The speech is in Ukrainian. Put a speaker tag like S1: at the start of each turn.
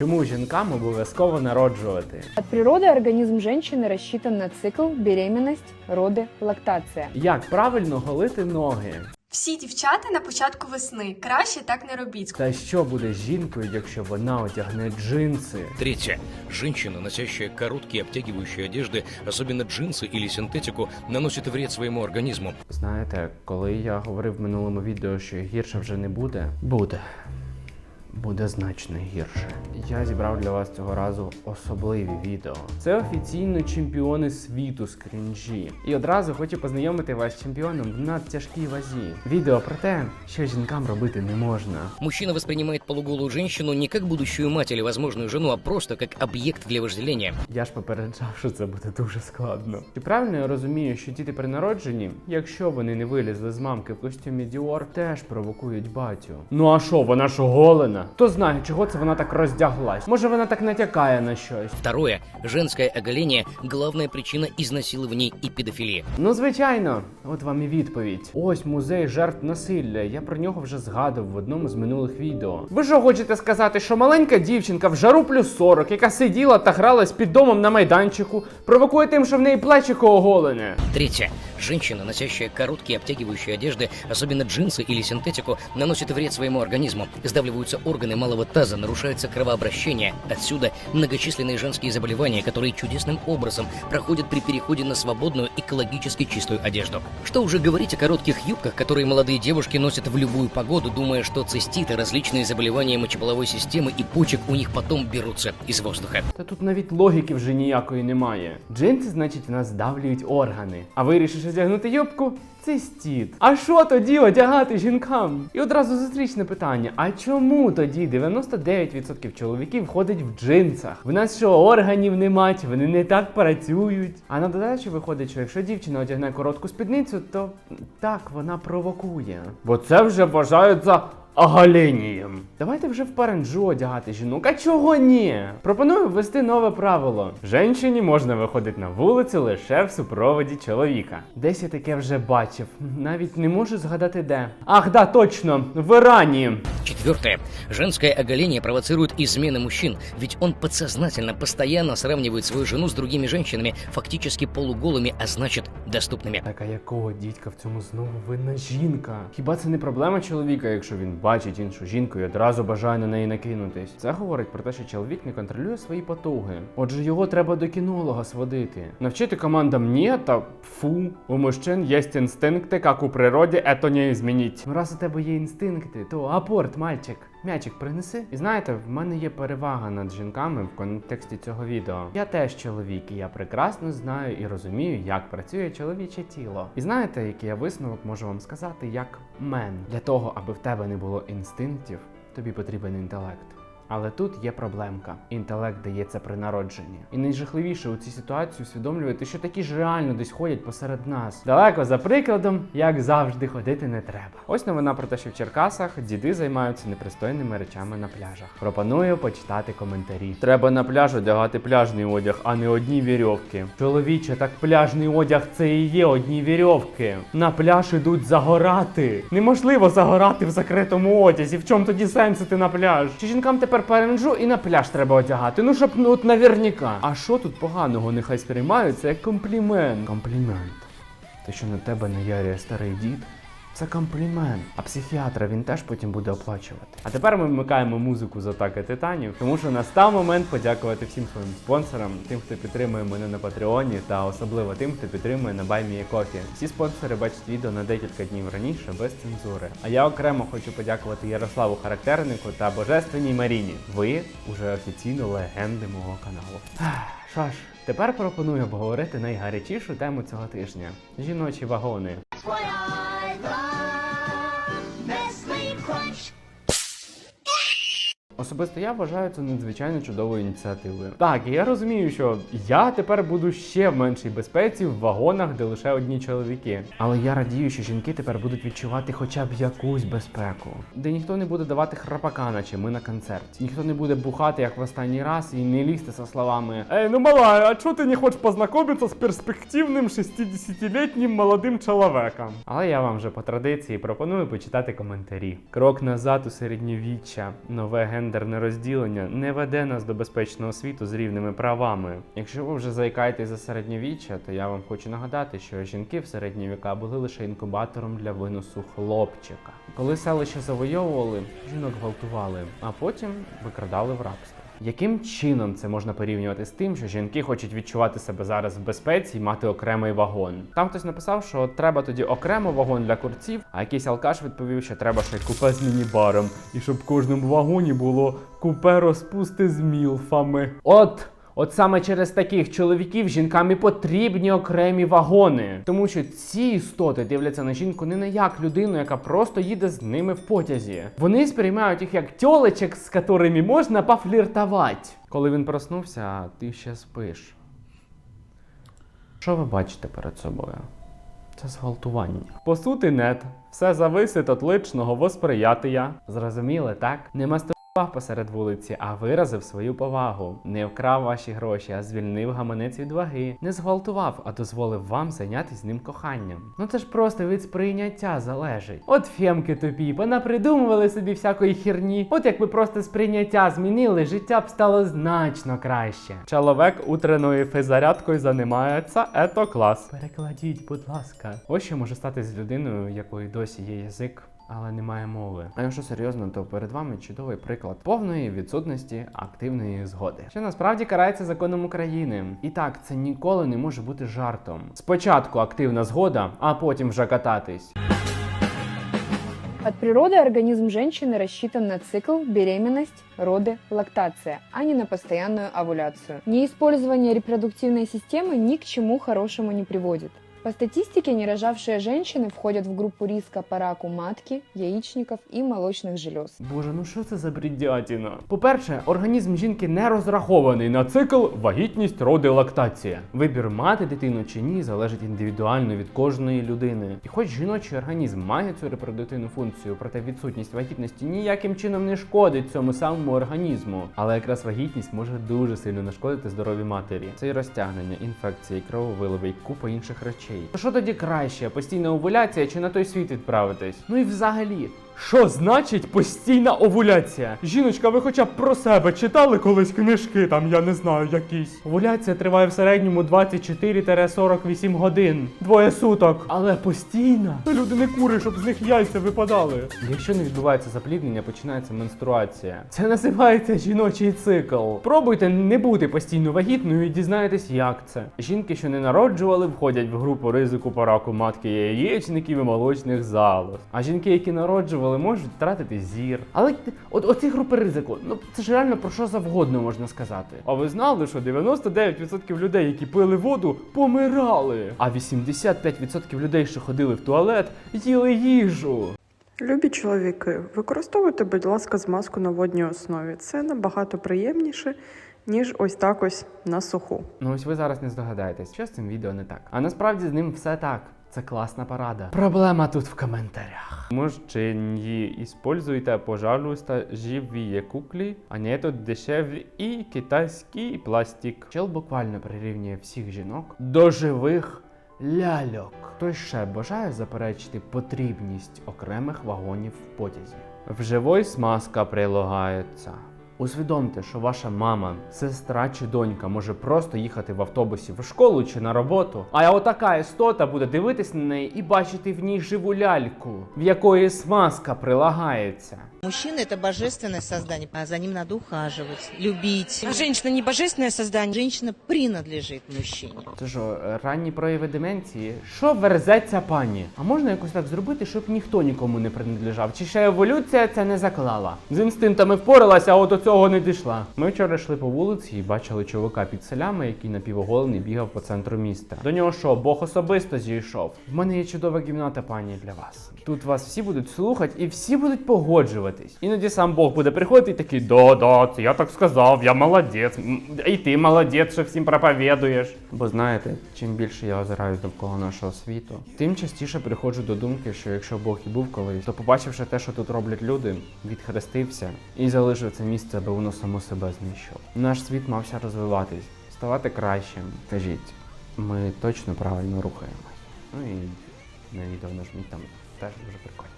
S1: Чому жінкам обов'язково народжувати?
S2: От природы организм женщины рассчитан на цикл беременность, роды, лактация.
S1: Як правильно голити ноги?
S3: Всі дівчата на початку весни краще так не робіть.
S1: Та що буде з жінкою, якщо вона одягне джинси?
S4: Третье. Женщина, носящая короткие обтягивающие одежды, особенно джинсы или синтетику, наносит вред своему организму.
S1: Знаєте, коли я говорив в минулому відео, що гірше вже не буде, буде. Буде значно гірше. Я зібрав для вас цього разу особливі відео. Це офіційно чемпіони світу з крінжі. І одразу хочу познайомити вас з чемпіоном в надтяжкій вазі. Відео про те, що жінкам робити не можна.
S4: Мужчина воспринимает полуголую женщину не как будущую мать или возможную жену, а просто как объект для вожделения.
S1: Я ж попереджав, що це буде дуже складно. Чи правильно я розумію, що діти при народженні, якщо вони не вилізли з мамки в костюмі Діор, теж провокують батю. Ну а що, вона ж оголена? Хто знає, чого це вона так роздяглась? Може вона так натякає на щось?
S4: Второе. Женское оголение – главная причина изнасилований и педофилии.
S1: Ну, звичайно, от вам і відповідь. Ось музей жертв насилля. Я про нього вже згадував в одному з минулих відео. Ви що хочете сказати, що маленька дівчинка в жару плюс 40, яка сиділа та гралась під домом на майданчику, провокує тим, що в неї плечико оголене?
S4: Третье. Женщина, носящая короткие обтягивающие одежды, особенно джинсы или синтетику, наносит вред своему организму. Сдавливаются органы малого таза, нарушается кровообращение. Отсюда многочисленные женские заболевания, которые чудесным образом проходят при переходе на свободную экологически чистую одежду. Что уже говорить о коротких юбках, которые молодые девушки носят в любую погоду, думая, что цистит и различные заболевания мочеполовой системы и почек у них потом берутся из воздуха.
S1: Та тут навіть логіки вже ніякої немає. Джинси, значить, в нас здавлюють органи. А вирішиш одягнути юбку? Це стіт. А що тоді одягати жінкам? І одразу зустрічне питання: а чому тоді 99% чоловіків ходить в джинсах? В нас що, органів нема, чи вони не так працюють? А на додачу виходить, що якщо дівчина одягне коротку спідницю, то так вона провокує. Бо це вже вважається оголенням. Давайте вже в паренджу одягати жінок. А чого ні? Пропоную ввести нове правило: женщині можна виходити на вулицю лише в супроводі чоловіка. Десь я таке вже бачив. Навіть не можу згадати де. Ах, да, точно, в Ірані.
S4: Четвертое. Женское оголение провоцирует измены мужчин, ведь он подсознательно постоянно сравнивает свою жену с другими женщинами, фактически полуголыми, а значит, доступными.
S1: Так а якого дідька в цьому знову винна жінка? Хіба це не проблема чоловіка, якщо він бачить іншу жінку і одразу Бажає на неї накинутись? Це говорить про те, що чоловік не контролює свої потуги. Отже, його треба до кінолога сводити. Навчити командам ні та фу. У мужчин є інстинкти, як у природі, ето не змініть. Ну раз у тебе є інстинкти, то апорт, мальчик. М'ячик принеси. І знаєте, в мене є перевага над жінками в контексті цього відео. Я теж чоловік, і я прекрасно знаю і розумію, як працює чоловіче тіло. І знаєте, який я висновок можу вам сказати, як мен. Для того, аби в тебе не було інстинктів, тобі потрібен інтелект. Але тут є проблемка. Інтелект дається при народженні. І найжахливіше у цій ситуації усвідомлювати, що такі ж реально десь ходять посеред нас. Далеко за прикладом, як завжди, ходити не треба. Ось новина про те, що в Черкасах діди займаються непристойними речами на пляжах. Пропоную почитати коментарі. Треба на пляж одягати пляжний одяг, а не одні вірьовки. Чоловіче, так пляжний одяг це і є одні вірьовки. На пляж ідуть загорати. Неможливо загорати в закритому одязі. В чому тоді сенс іти на пляж? Чи жінкам тепер паренджу і на пляж треба одягати? Ну щоб ну от наверняка. А що тут поганого? Нехай сприймаються як комплімент. Комплімент. Те, що на тебе наярює старий дід. Це комплімент. А психіатра він теж потім буде оплачувати. А тепер ми вмикаємо музику з атаки титанів, тому що настав момент подякувати всім своїм спонсорам, тим, хто підтримує мене на Патреоні, та особливо тим, хто підтримує на BuyMeACoffee. Всі спонсори бачать відео на декілька днів раніше без цензури. А я окремо хочу подякувати Ярославу Характернику та Божественній Маріні. Ви уже офіційно легенди мого каналу. Що ж, тепер пропоную обговорити найгарячішу тему цього тижня жіночі вагони. Особисто я вважаю це надзвичайно чудовою ініціативою. Так, і я розумію, що я тепер буду ще в меншій безпеці в вагонах, де лише одні чоловіки. Але я радію, що жінки тепер будуть відчувати хоча б якусь безпеку, де ніхто не буде давати храпака, наче ми на концерті. Ніхто не буде бухати як в останній раз і не лізти со словами Ей, ну мала, а чого ти не хочеш познайомитися з перспективним 60-літнім молодим чоловіком? Але я вам вже по традиції пропоную почитати коментарі. Крок назад у середньовіччя, нове ген гендерне розділення не веде нас до безпечного світу з рівними правами. Якщо ви вже заїкаєтесь за середньовіччя, то я вам хочу нагадати, що жінки в середні віка були лише інкубатором для виносу хлопчика. Коли селище завойовували, жінок гвалтували, а потім викрадали в рабство. Яким чином це можна порівнювати з тим, що жінки хочуть відчувати себе зараз в безпеці і мати окремий вагон? Там хтось написав, що треба тоді окремо вагон для курців, а якийсь алкаш відповів, що треба ще купе з міні-баром, і щоб в кожному вагоні було купе розпусти з мілфами. От! От саме через таких чоловіків жінкам і потрібні окремі вагони, тому що ці істоти дивляться на жінку не на як людину, яка просто їде з ними в потязі. Вони сприймають їх як тьолечек, з котрими можна пофліртувати. Коли він проснувся, ти ще спиш. Що ви бачите перед собою? Це зґвалтування. По суті, нет. Все зависить від личного восприятия. Зрозуміли, так? Не мастурбував посеред вулиці, а виразив свою повагу. Не вкрав ваші гроші, а звільнив гаманець від ваги. Не зґвалтував, а дозволив вам зайнятися з ним коханням. Ну це ж просто від сприйняття залежить. От фемки тупі, понапридумували собі всякої херні. От якби просто сприйняття змінили, життя б стало значно краще. Чоловік утреною фізарядкою займається, ето клас. Перекладіть, будь ласка. Ось що може стати з людиною, якої досі є язик Але немає мови. А якщо серйозно, то перед вами чудовий приклад повної відсутності активної згоди, що насправді карається законом України. І так, це ніколи не може бути жартом. Спочатку активна згода, а потім вже кататись.
S2: От природы организм женщины рассчитан на цикл, беременность, роды, лактация, а не на постоянную овуляцию. Неиспользование репродуктивной системы ни к чему хорошему не приводит. По статистике, нерожавшие женщины входят в группу риска по раку матки, яичников и молочных желез.
S1: Боже, ну що це за бредятіна? По-перше, організм жінки не розрахований на цикл вагітність, роди, лактація. Вибір мати дитину чи ні залежить індивідуально від кожної людини. І хоч жіночий організм має цю репродуктивну функцію, проте відсутність вагітності ніяким чином не шкодить цьому самому організму. Але якраз вагітність може дуже сильно нашкодити здоров'ю матері. Це і розтягнення, інфекції, крововиливи і купа інших речей. То що тоді краще? Постійна овуляція чи на той світ відправитись? Ну і взагалі. Що значить постійна овуляція? Жіночка, ви хоча б про себе читали колись книжки, там я не знаю, якісь. Овуляція триває в середньому 24-48 годин. Двоє суток. Але постійна. Люди не кури, щоб з них яйця випадали. Якщо не відбувається запліднення, починається менструація. Це називається жіночий цикл. Пробуйте не бути постійно вагітною і дізнаєтесь, як це. Жінки, що не народжували, входять в групу ризику по раку матки яєчників і молочних залоз. А жінки, які народжували, можуть втратити зір. Але от оці групи ризику, ну це ж реально про що завгодно можна сказати. А ви знали, що 99% людей, які пили воду, помирали. А 85% людей, що ходили в туалет, їли їжу.
S5: Любі чоловіки, використовуйте, будь ласка, змазку на водній основі. Це набагато приємніше, ніж ось так ось на суху.
S1: Ну ось ви зараз не здогадаєтесь, що з цим відео не так. А насправді з ним все так. Це класна порада. Проблема тут в коментарях. Мужчині, используйте, пожалуйста, живі куклі, а не тут дешеві і китайський пластик. Чел буквально прирівнює всіх жінок до живих ляльок. Хтось ще бажає заперечити потрібність окремих вагонів в потязі. В живой смазка прилагається. Усвідомте, що ваша мама, сестра чи донька може просто їхати в автобусі в школу чи на роботу, а отака істота буде дивитись на неї і бачити в ній живу ляльку, в якої смазка прилагається.
S6: Мужчина – это божественное создание, а за ним надо ухаживать, любить.
S7: А женщина не божественное создание?
S6: Женщина принадлежит мужчине.
S1: Це що, ранні прояви деменції? Що верзеться пані? А можна якось так зробити, щоб ніхто нікому не принадлежав? Чи ще еволюція це не заклала? З інстинктами впоралася, а от цього не дійшла. Ми вчора йшли по вулиці і бачили чувака під селями, який напівоголений бігав по центру міста. До нього що, Бог особисто зійшов? В мене є чудова кімната, пані, для вас. Тут вас всі будуть слухати і всі будуть погоджуватись. Іноді сам Бог буде приходити і такий, да-да, це я так сказав, я молодець. І ти молодець, що всім проповідуєш. Бо знаєте, чим більше я озираюсь довкола нашого світу, тим частіше приходжу до думки, що якщо Бог і був колись, то побачивши те, що тут роблять люди, відхрестився і залишив це місце, аби воно само себе знищило. Наш світ мався розвиватись, ставати кращим. Кажіть, ми точно правильно рухаємось. Ну і на відео нажміть там теж дуже прикольно.